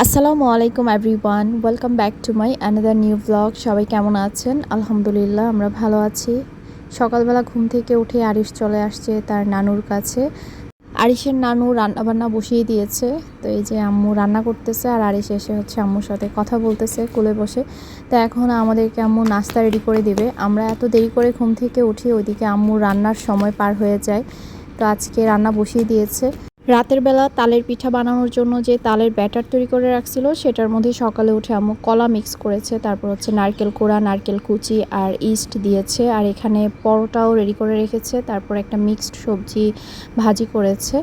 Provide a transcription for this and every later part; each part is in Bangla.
আসসালামু আলাইকুম everyone welcome back to my another new blog সবাই কেমন আছেন? আলহামদুলিল্লাহ, আমরা ভালো আছি। সকালবেলা ঘুম থেকে উঠে আরিশ চলে আসছে তার নানুর কাছে। আরিশের নানু রান্নাবান্না বসিয়ে দিয়েছে। তো এই যে আম্মু রান্না করতেছে আর আরিশ এসে হচ্ছে আম্মুর সাথে কথা বলতেছে কোলে বসে। তো এখন আমাদেরকে আম্মু নাস্তা রেডি করে দিবে। আমরা এত দেরি করে ঘুম থেকে উঠি, ওইদিকে আম্মু রান্নার সময় পার হয়ে যায়। তো আজকে রান্না বসিয়ে দিয়েছে। রাতের বেলা তালের পিঠা বানানোর জন্য যে তালের ব্যাটার তৈরি করে রাখছিল, সেটার মধ্যে সকালে উঠে আম্মু কলা মিক্স করেছে। তারপর হচ্ছে নারকেল কোড়া, নারকেল কুচি আর ইস্ট দিয়েছে। আর এখানে পরোটাও রেডি করে রেখেছে। তারপর একটা মিক্সড সবজি ভাজি করেছে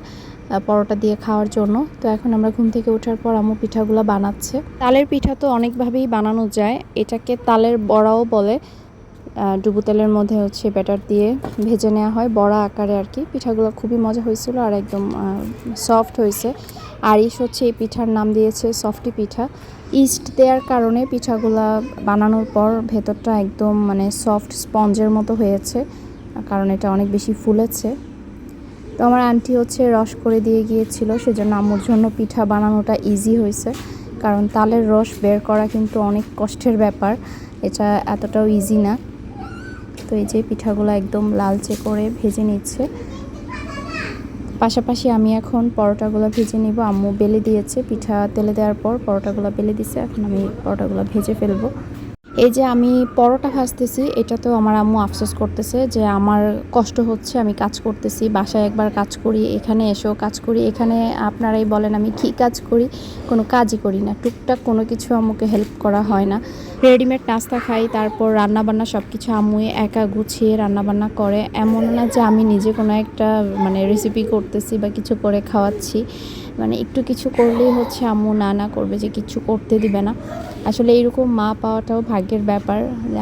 পরোটা দিয়ে খাওয়ার জন্য। তো এখন আমরা ঘুম থেকে ওঠার পর আম্মু পিঠাগুলো বানাচ্ছে। তালের পিঠা তো অনেকভাবেই বানানো যায়। এটাকে তালের বড়াও বলে। ডুবো তেলের মধ্যে হচ্ছে ব্যাটার দিয়ে ভেজে নেওয়া হয়, বড়া আকারে আর কি। পিঠাগুলো খুবই মজা হয়েছিল আর একদম সফট হয়েছে। আরিশ হচ্ছে এই পিঠার নাম দিয়েছে সফটি পিঠা। ইস্ট দেওয়ার কারণে পিঠাগুলা বানানোর পর ভেতরটা একদম মানে সফট স্পঞ্জের মতো হয়েছে, কারণ এটা অনেক বেশি ফুলেছে। তো আমার আন্টি হচ্ছে রস করে দিয়ে গিয়েছিল, সেজন্য আম্মুর জন্য পিঠা বানানোটা ইজি হয়েছে। কারণ তালের রস বের করা কিন্তু অনেক কষ্টের ব্যাপার, এটা এতটাও ইজি না। তো এই যে পিঠাগুলো একদম লালচে করে ভেজে নিচ্ছে। পাশাপাশি আমি এখন পরোটাগুলো ভেজে নিব। আম্মু বেলে দিয়েছে পিঠা তেলে দেওয়ার পর পরোটাগুলো বেলে দিছে। এখন আমি পরোটাগুলো ভেজে ফেলব। এই যে আমি পরোটা ভাজতেছি, এটা তো আমার আম্মু আফসোস করতেছে যে আমার কষ্ট হচ্ছে, আমি কাজ করতেছি, বাসায় একবার কাজ করি, এখানে এসেও কাজ করি, এখানে আপনারাই বলেন আমি কী কাজ করি, কোনো কাজই করি না, টুকটাক কোনো কিছু আম্মুকে হেল্প করা হয় না। রেডিমেড নাস্তা খাই, তারপর রান্নাবান্না সব কিছু আম্মুই একা গুছিয়ে রান্নাবান্না করে, এমন না যে আমি নিজে কোনো একটা মানে রেসিপি করতেছি বা কিছু করে খাওয়াচ্ছি। মানে একটু কিছু করলেই হচ্ছে আম্মু না না করবে যে কিছু করতে দিবে না। আসলে এইরকম মা পাওয়াটাও ভাগ্যের ব্যাপার।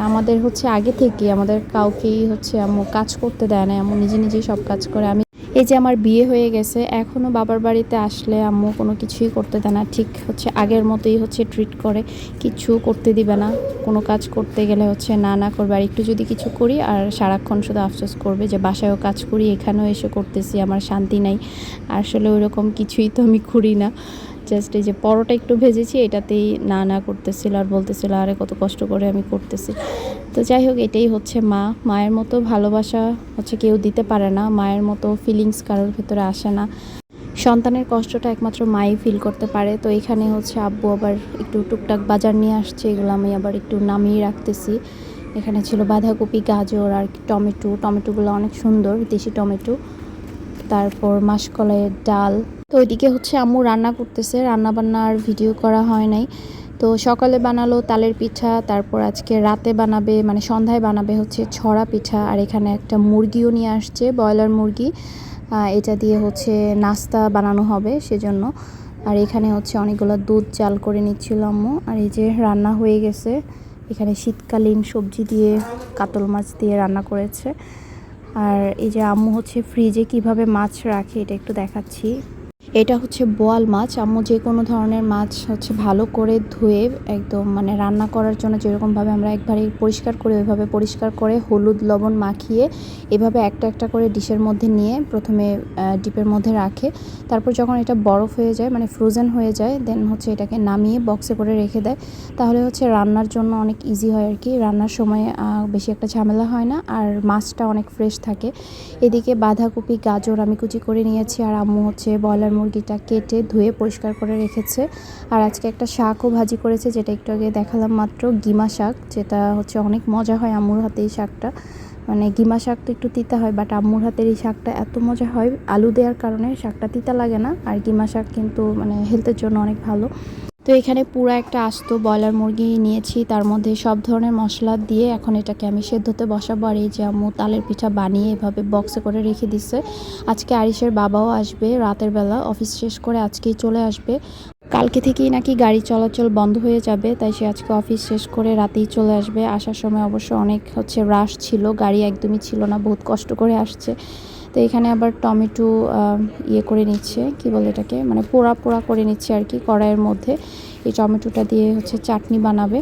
আমাদের হচ্ছে আগে থেকে আমাদের কাউকেই হচ্ছে আম্মু কাজ করতে দেয় না আম্মু নিজে নিজেই সব কাজ করে। আমি এই যে আমার বিয়ে হয়ে গেছে এখনও বাবার বাড়িতে আসলে আম্মু কোনো কিছুই করতে দেয় না। ঠিক হচ্ছে আগের মতোই হচ্ছে ট্রিট করে, কিছু করতে দিবে না। কোনো কাজ করতে গেলে হচ্ছে না না করবে। আর একটু যদি কিছু করি, আর সারাক্ষণ শুধু আফসোস করবে যে বাসায়ও কাজ করি, এখানেও এসে করতেছি, আমার শান্তি নাই। আসলে ওইরকম কিছুই তো আমি করি না। জাস্ট এই যে পরোটা একটু ভেজেছি, এটাতেই না না করতেছিল, আর বলতেছিল, আরে কত কষ্ট করে আমি করতেছি। তো যাই হোক, এটাই হচ্ছে মা। মায়ের মতো ভালোবাসা হচ্ছে কেউ দিতে পারে না, মায়ের মতো ফিলিংস কারোর ভেতরে আসে না। সন্তানের কষ্টটা একমাত্র মাই ফিল করতে পারে। তো এখানে হচ্ছে আব্বু আবার একটু টুকটাক বাজার নিয়ে আসছে, এগুলো আমি আবার একটু নামিয়ে রাখতেছি। এখানে ছিল বাঁধাকপি, গাজর আর টমেটো। টমেটোগুলো অনেক সুন্দর, দেশি টমেটো। তারপর মাসকলাইয়ের ডাল। তো ওইদিকে হচ্ছে আম্মু রান্না করতেছে। রান্না আর ভিডিও করা হয় নাই। তো সকালে বানালো তালের পিঠা, তারপর আজকে রাতে বানাবে মানে সন্ধ্যায় বানাবে হচ্ছে ছড়া পিঠা, আর এখানে একটা মুরগিও নিয়ে আসছে, ব্রয়লার মুরগি। এটা দিয়ে হচ্ছে নাস্তা বানানো হবে সেজন্য। আর এখানে হচ্ছে অনেকগুলো দুধ জাল করে নিচ্ছিল আম্মু। আর এই যে রান্না হয়ে গেছে, এখানে শীতকালীন সবজি দিয়ে কাতল মাছ দিয়ে রান্না করেছে। আর এই যে আম্মু হচ্ছে ফ্রিজে কীভাবে মাছ রাখে এটা একটু দেখাচ্ছি। এটা হচ্ছে বোয়াল মাছ। আম্মু যে কোনো ধরনের মাছ হচ্ছে ভালো করে ধুয়ে একদম মানে রান্না করার জন্য যেরকমভাবে আমরা একবারে পরিষ্কার করে ওইভাবে পরিষ্কার করে হলুদ লবণ মাখিয়ে এভাবে একটা একটা করে ডিশের মধ্যে নিয়ে প্রথমে ডিপের মধ্যে রাখে। তারপর যখন এটা বরফ হয়ে যায় মানে ফ্রোজেন হয়ে যায় দেন হচ্ছে এটাকে নামিয়ে বক্সে করে রেখে দেয়। তাহলে হচ্ছে রান্নার জন্য অনেক ইজি হয় আর কি রান্নার সময় বেশি একটা ঝামেলা হয় না। আর মাছটা অনেক ফ্রেশ থাকে। এদিকে বাঁধাকপি, গাজর আমি কুচি করে নিয়েছি। আর আম্মু হচ্ছে ব্রয়লার মুরগিটা কেটে ধুয়ে পরিষ্কার করে রেখেছে। আর আজকে একটা শাকও ভাজি করেছে, যেটা একটু আগে দেখালাম মাত্র, গিমা শাক, যেটা হচ্ছে অনেক মজা হয় আম্মুর হাতে এই শাকটা। মানে গিমা শাক তো একটু তিতা হয় বাট আম্মুর হাতের এই শাকটা এত মজা হয়, আলু দেওয়ার কারণে শাকটা তিতা লাগে না। আর গিমা শাক কিন্তু মানে হেলথের জন্য অনেক ভালো। তো এখানে পুরো একটা আস্ত ব্রয়লার মুরগি নিয়েছি। তার মধ্যে সব ধরনের মশলা দিয়ে এখন এটাকে আমি সেদ্ধতে বসাবো। আর এই যে আম্মু তালের পিঠা বানিয়ে এভাবে বক্সে করে রেখে দিচ্ছে আজকে আরিসের বাবাও আসবে রাতের বেলা অফিস শেষ করে আজকেই চলে আসবে। কালকে থেকেই নাকি গাড়ি চলাচল বন্ধ হয়ে যাবে, তাই সে আজকে অফিস শেষ করে রাতেই চলে আসবে। আসার সময় অবশ্য অনেক হচ্ছে রাশ ছিল, গাড়ি একদমই ছিল না, বহুত কষ্ট করে আসছে। তো এখানে আবার টমেটো ইয়ে করে নিচ্ছে, কি বলে এটাকে মানে পোড়া পোড়া করে নিচ্ছে আর কি কড়াইয়ের মধ্যে। এই টমেটোটা দিয়ে হচ্ছে চাটনি বানাবে।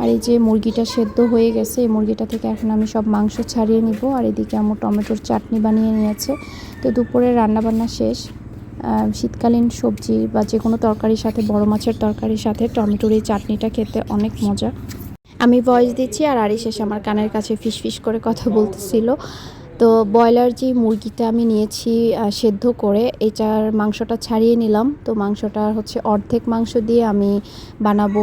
আর এই যে মুরগিটা সেদ্ধ হয়ে গেছে, এই মুরগিটা থেকে এখন আমি সব মাংস ছাড়িয়ে নিব। আর এদিকে আমার টমেটোর চাটনি বানিয়ে নিয়েছে। তো দুপুরে রান্নাবান্না শেষ। শীতকালীন সবজি বা যে কোনো তরকারির সাথে, বড় মাছের তরকারির সাথে টমেটোর এই চাটনিটা খেতে অনেক মজা। আমি ভয়েস দিচ্ছি আর আরিশ এসে আমার কানের কাছে ফিস ফিস করে কথা বলতেছিল। তো ব্রয়লার যে মুরগিটা আমি নিয়েছি সেদ্ধ করে, এটার মাংসটা ছাড়িয়ে নিলাম। তো মাংসটা হচ্ছে অর্ধেক মাংস দিয়ে আমি বানাবো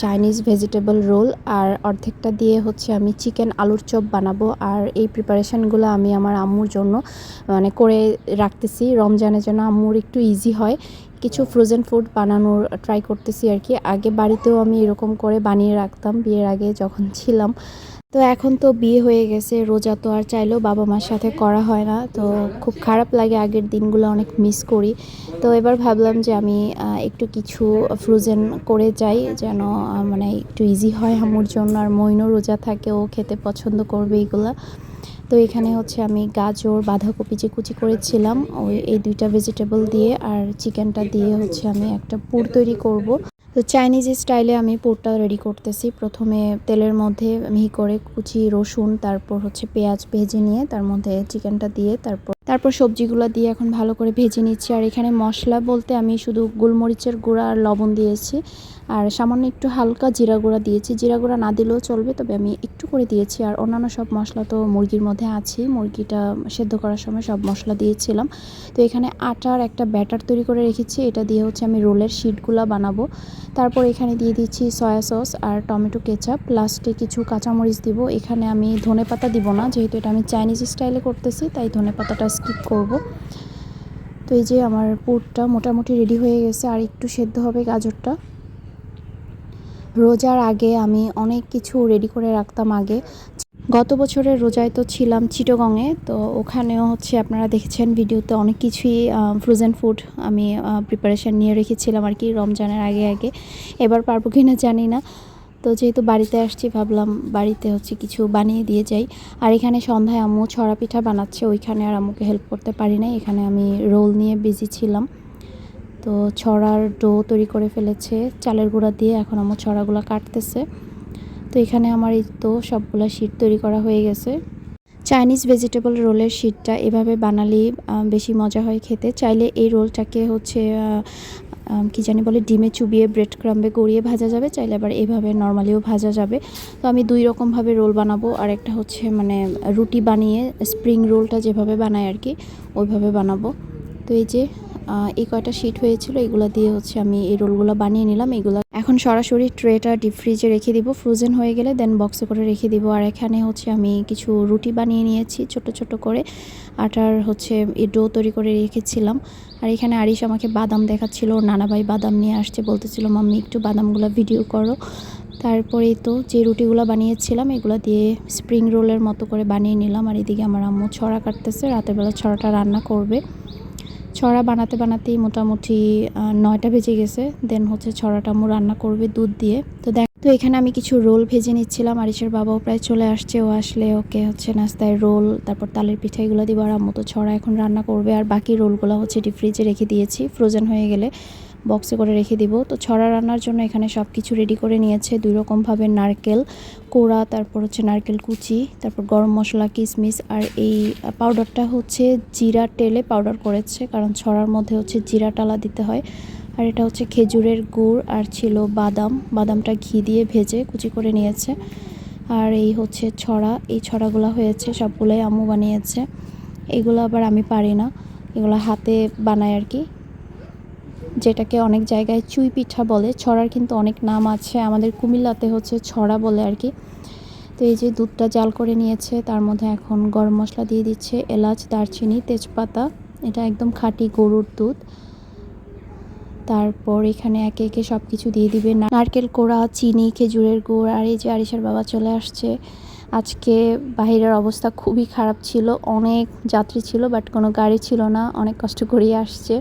চাইনিজ ভেজিটেবল রোল। আর অর্ধেকটা দিয়ে হচ্ছে আমি চিকেন আলুর চপ বানাবো। আর এই প্রিপারেশনগুলো আমি আমার আম্মুর জন্য মানে করে রাখতেছি। রমজানের জন্য আম্মুর একটু ইজি হয়। কিছু ফ্রোজেন ফুড বানানোর ট্রাই করতেছি আর কি। আগে বাড়িতেও আমি এরকম করে বানিয়ে রাখতাম। বিয়ের আগে যখন ছিলাম তো এখন তো বিয়ে হয়ে গেছে, রোজা তো আর চাইলেও বাবা মার সাথে করা হয় না। তো খুব খারাপ লাগে আগের দিনগুলো অনেক মিস করি। তো এবার ভাবলাম যে আমি একটু কিছু ফ্রোজেন করে যাই যেন মানে একটু ইজি হয় আমার জন্য। আর মইনও রোজা থাকে, ও খেতে পছন্দ করবে এইগুলা তো এখানে হচ্ছে আমি গাজর, বাঁধাকপি যে কুচি করেছিলাম, ওই, এই দুইটা ভেজিটেবল দিয়ে আর চিকেনটা দিয়ে হচ্ছে আমি একটা পুর তৈরি করব। তো চাইনিজ স্টাইলে আমি পুরটা রেডি করতেছি। প্রথমে তেলের মধ্যে মিহি করে কুচি রসুন, তারপর হচ্ছে পেঁয়াজ ভেজে নিয়ে তার মধ্যে চিকেনটা দিয়ে তারপর তারপর সবজিগুলো দিয়ে এখন ভালো করে ভেজে নিচ্ছি। আর এখানে মশলা বলতে আমি শুধু গোলমরিচের গুঁড়া আর লবণ দিয়েছি। আর সামান্য একটু হালকা জিরা গুঁড়া দিয়েছি। জিরা গুঁড়া না দিলেও চলবে, তবে আমি একটু করে দিয়েছি। আর অন্যান্য সব মশলা তো মুরগির মধ্যে আছে। মুরগিটা সেদ্ধ করার সময় সব মশলা দিয়েছিলাম। তো এখানে আটার একটা ব্যাটার তৈরি করে রেখেছি। এটা দিয়ে হচ্ছে আমি রোলের শিটগুলো বানাবো। তারপর এখানে দিয়ে দিচ্ছি সয়া সস আর টমেটো কেচাপ। লাস্টে কিছু কাঁচামরিচ দিব। এখানে আমি ধনে পাতা দিব না, যেহেতু এটা আমি চাইনিজ স্টাইলে করতেছি, তাই ধনে পাতাটা স্কিপ করব। তো এই যে আমার পুরটা মোটামুটি রেডি হয়ে গেছে, আর একটু সেদ্ধ হবে গাজরটা। রোজার আগে আমি অনেক কিছু রেডি করে রাখতাম আগে। গত বছরের রোজায় তো ছিলাম চিটগংয়ে, তো ওখানেও হচ্ছে আপনারা দেখেছেন ভিডিওতে অনেক কিছুই ফ্রোজেন ফুড আমি প্রিপারেশান নিয়ে রেখেছিলাম আর কি রমজানের আগে আগে। এবার পারব কি না জানি না। তো যেহেতু বাড়িতে আসছি, ভাবলাম বাড়িতে হচ্ছে কিছু বানিয়ে দিয়ে যাই। আর এখানে সন্ধ্যায় আম্মু ছড়া পিঠা বানাচ্ছে, ওইখানে আর আম্মুকে হেল্প করতে পারি না এখানে আমি রোল নিয়ে বিজি ছিলাম। তো ছড়ার ডো তৈরি করে ফেলেছে, চালের গুঁড়া দিয়ে এখন আমার ছড়াগুলো কাটতেছে। তো এখানে আমার এই তো সবগুলো শিট তৈরি করা হয়ে গেছে। চাইনিজ ভেজিটেবল রোলের শিটটা এভাবে বানালেই বেশি মজা হয় খেতে। চাইলে এই রোলটাকে হচ্ছে কি জানি বলে, ডিমে চুবিয়ে ব্রেড ক্রাম্বে গড়িয়ে ভাজা যাবে, চাইলে আবার এভাবে নর্মালিও ভাজা যাবে। তো আমি দুই রকমভাবে রোল বানাবো, আর একটা হচ্ছে মানে রুটি বানিয়ে স্প্রিং রোলটা যেভাবে বানায় আর কি, ওইভাবে বানাবো। তো এই যে এই কয়টা শিট হয়েছিল, এগুলো দিয়ে হচ্ছে আমি এই রোলগুলো বানিয়ে নিলাম, এগুলো এখন সরাসরি ট্রেটা ডিপ ফ্রিজে রেখে দিব। ফ্রোজেন হয়ে গেলে দেন বক্সে করে রেখে দিব। আর এখানে হচ্ছে আমি কিছু রুটি বানিয়ে নিয়েছি, ছোট ছোট করে। আটার হচ্ছে এই ডো তৈরি করে রেখেছিলাম। আর এখানে আরিশ আমাকে বাদাম দেখাচ্ছিল, ওর নানা ভাই বাদাম নিয়ে আসছে, বলতেছিল, মাম্মি, একটু বাদামগুলো ভিডিও করো। তারপরেই তো যে রুটিগুলো বানিয়েছিলাম, এগুলো দিয়ে স্প্রিং রোলের মতো করে বানিয়ে নিলাম। আর এদিকে আমার আম্মু ছড়া কাটতেছে, রাতের বেলা ছড়াটা রান্না করবে। ছড়া বানাতে বানাতেই মোটামুটি নয়টা ভেজে গেছে। দেন হচ্ছে ছড়াটা আম্মু রান্না করবে দুধ দিয়ে। তো দেখ, তো এখানে আমি কিছু রোল ভেজে নিচ্ছিলাম। আরিসের বাবাও প্রায় চলে আসছে। ও আসলে ওকে হচ্ছে নাস্তায় রোল, তারপর তালের পিঠা এগুলো দিব আর আম্মু তো ছড়া এখন রান্না করবে। আর বাকি রোলগুলো হচ্ছে ডিপ ফ্রিজে রেখে দিয়েছি। ফ্রোজেন হয়ে গেলে। বক্সে করে রেখে দিব। তো ছড়া রান্নার জন্য এখানে সব কিছু রেডি করে নিয়েছে। দুই রকমভাবে নারকেল কোড়া, তারপর হচ্ছে নারকেল কুচি, তারপর গরম মশলা কিশমিশ আর এই পাউডারটা হচ্ছে জিরা টেলে পাউডার করেছে, কারণ ছড়ার মধ্যে হচ্ছে জিরা টালা দিতে হয়। আর এটা হচ্ছে খেজুরের গুড় আর ছিল বাদাম। বাদামটা ঘি দিয়ে ভেজে কুচি করে নিয়েছে। আর এই হচ্ছে ছড়া। এই ছড়াগুলো হয়েছে, সবগুলোই আম্মু বানিয়েছে। এগুলো আবার আমি পারি না। এগুলো হাতে বানায় আর কি। যেটাকে অনেক জায়গায় চুই পিঠা বলে, ছড়ার কিন্তু অনেক নাম আছে। আমাদের কুমিল্লাতে হচ্ছে ছড়া বলে আর কি। তো এই যে দুধটা জাল করে নিয়েছে, তার মধ্যে এখন গরম মশলা দিয়ে দিচ্ছে এলাচ, দারচিনি, তেজপাতা। এটা একদম খাঁটি গরুর দুধ। তারপর এখানে একে একে সব কিছু দিয়ে দিবে। নারকেল কোড়া, চিনি, খেজুরের গুড় আর এই যে আরিসার বাবা চলে আসছে। আজকে বাহিরের অবস্থা খুবই খারাপ ছিল। অনেক যাত্রী ছিল, বাট কোনো গাড়ি ছিল না। অনেক কষ্ট করিয়ে আসছে।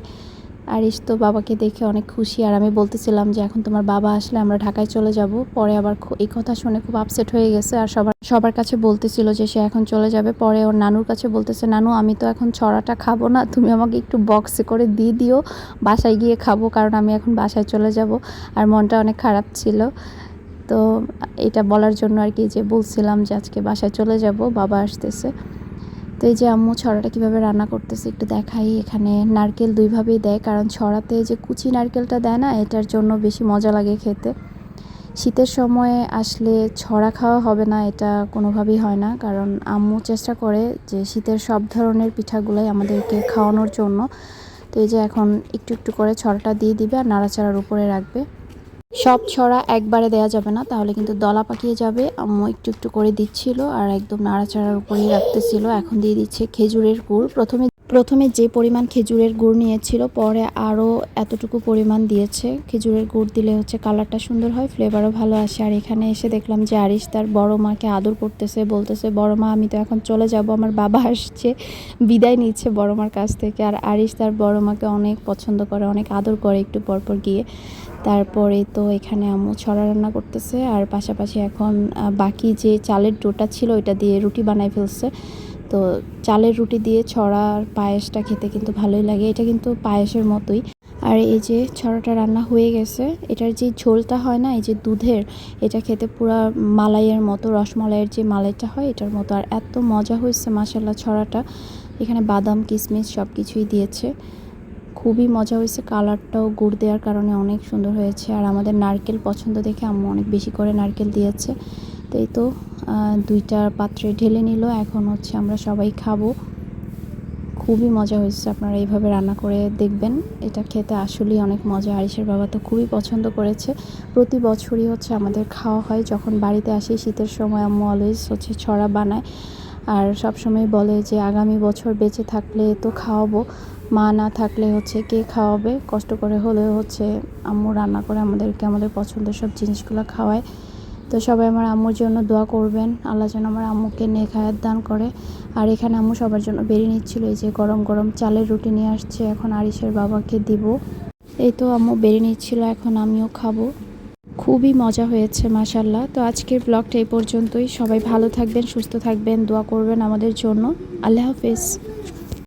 আরিস তো বাবাকে দেখে অনেক খুশি। আর আমি বলতেছিলাম যে, এখন তোমার বাবা আসলে আমরা ঢাকায় চলে যাব। পরে আবার এই কথা শুনে খুব আপসেট হয়ে গেছে। আর সবার সবার কাছে বলতেছিল যে, সে এখন চলে যাবে। পরে ওর নানুর কাছে বলতেছে, নানু, আমি তো এখন ছড়াটা খাব না। তুমি আমাকে একটু বক্সে করে দিয়ে দিও। বাসায় গিয়ে খাব, কারণ আমি এখন বাসায় চলে যাব। আর মনটা অনেক খারাপ ছিল। তো এটা বলার জন্য আর কি যে, বলছিলাম যে, আজকে বাসায় চলে যাব। বাবা আসতেছে। তো এই যে আম্মু ছড়াটা কীভাবে রান্না করতেছে একটু দেখাই। এখানে নারকেল দুইভাবেই দেয়, কারণ ছড়াতে যে কুচি নারকেলটা দেয় না, এটার জন্য বেশি মজা লাগে খেতে। শীতের সময়ে আসলে ছড়া খাওয়া হবে না, এটা কোনোভাবেই হয় না। কারণ আম্মু চেষ্টা করে যে শীতের সব ধরনের পিঠাগুলাই আমাদেরকে খাওয়ানোর জন্য। তো এই যে এখন একটু একটু করে ছড়াটা দিয়ে দিবে আর নাড়াচাড়ার উপরে রাখবে। সব ছড়া একবারে দেওয়া যাবে না, তাহলে কিন্তু দলা পাকিয়ে যাবে। আম্মু একটু একটু করে দিচ্ছিল আর একদম নাড়াচাড়ার উপরেই রাখতেছিল। এখন দিয়ে দিচ্ছে খেজুরের গুড়। প্রথমে প্রথমে যে পরিমাণ খেজুরের গুড় নিয়েছিল, পরে আরও এতটুকু পরিমাণ দিয়েছে। খেজুরের গুড় দিলে হচ্ছে কালারটা সুন্দর হয় ফ্লেভারও ভালো আসে। আর এখানে এসে দেখলাম যে আরিশ তার বড় মাকে আদর করতেছে, বলতেছে, বড় মা, আমি তো এখন চলে যাব, আমার বাবা আসছে, বিদায় নিচ্ছে বড় মার কাছ থেকে। আর আরিশ তার বড় মাকে অনেক পছন্দ করে, অনেক আদর করে একটু পরপর গিয়ে। তারপরে তো এখানে আম্মু ছড়া রান্না করতেছে, আর পাশাপাশি এখন বাকি যে চালের ডোটা ছিল ওইটা দিয়ে রুটি বানাই ফেলছে। তো চালের রুটি দিয়ে ছড়া আর পায়েসটা খেতে কিন্তু ভালোই লাগে, এটা কিন্তু পায়েসের মতোই। আর এই যে ছড়াটা রান্না হয়ে গেছে, এটার যে ঝোলটা হয় না, এই যে দুধের, এটা খেতে পুরো মালাইয়ের মতো, রসমালাইয়ের যে মালাইটা হয়, এটার মতো। আর এত মজা হয়েছে মাসাল্লাহ ছড়াটা। এখানে বাদাম কিশমিশ সব কিছুই দিয়েছে। খুবই মজা হয়েছে। কালারটাও গুড় দেওয়ার কারণে অনেক সুন্দর হয়েছে। আর আমাদের নারকেল পছন্দ দেখে আম্মু অনেক বেশি করে নারকেল দিয়েছে। তো এই তো দুইটা পাত্রে ঢেলে নিল। এখন হচ্ছে আমরা সবাই খাব। খুবই মজা হয়েছে আপনারা এইভাবে রান্না করে দেখবেন। এটা খেতে আসলেই অনেক মজা। আরিসের বাবা তো খুবই পছন্দ করেছে। প্রতি বছরই হচ্ছে আমাদের খাওয়া হয়। যখন বাড়িতে আসি, শীতের সময় আম্মু অলওয়েজ হচ্ছে ছড়া বানায়। আর সব সময় বলে যে, আগামী বছর বেঁচে থাকলে তো খাওয়াবো। মা না থাকলে হচ্ছে কে খাওয়াবে? কষ্ট করে হলেও হচ্ছে আম্মু রান্না করে আমাদেরকে আমাদের পছন্দের সব জিনিসগুলো খাওয়ায়। তো সবাই আমার আম্মুর জন্য দোয়া করবেন। আল্লাহ যেন আমার আম্মুকে নেখায়াত দান করে। আর এখানে আম্মু সবার জন্য বেরিয়ে নিচ্ছিল, এই যে গরম গরম চালের রুটি নিয়ে আসছে। এখন আরিসের বাবাকে দিব। এই তো আম্মু বেরিয়ে নিচ্ছিল, এখন আমিও খাব। খুবই মজা হয়েছে মাসাল্লাহ তো আজকের ব্লগটা এই পর্যন্তই। সবাই ভালো থাকবেন, সুস্থ থাকবেন, দোয়া করবেন আমাদের জন্য। আল্লাহ হাফেজ।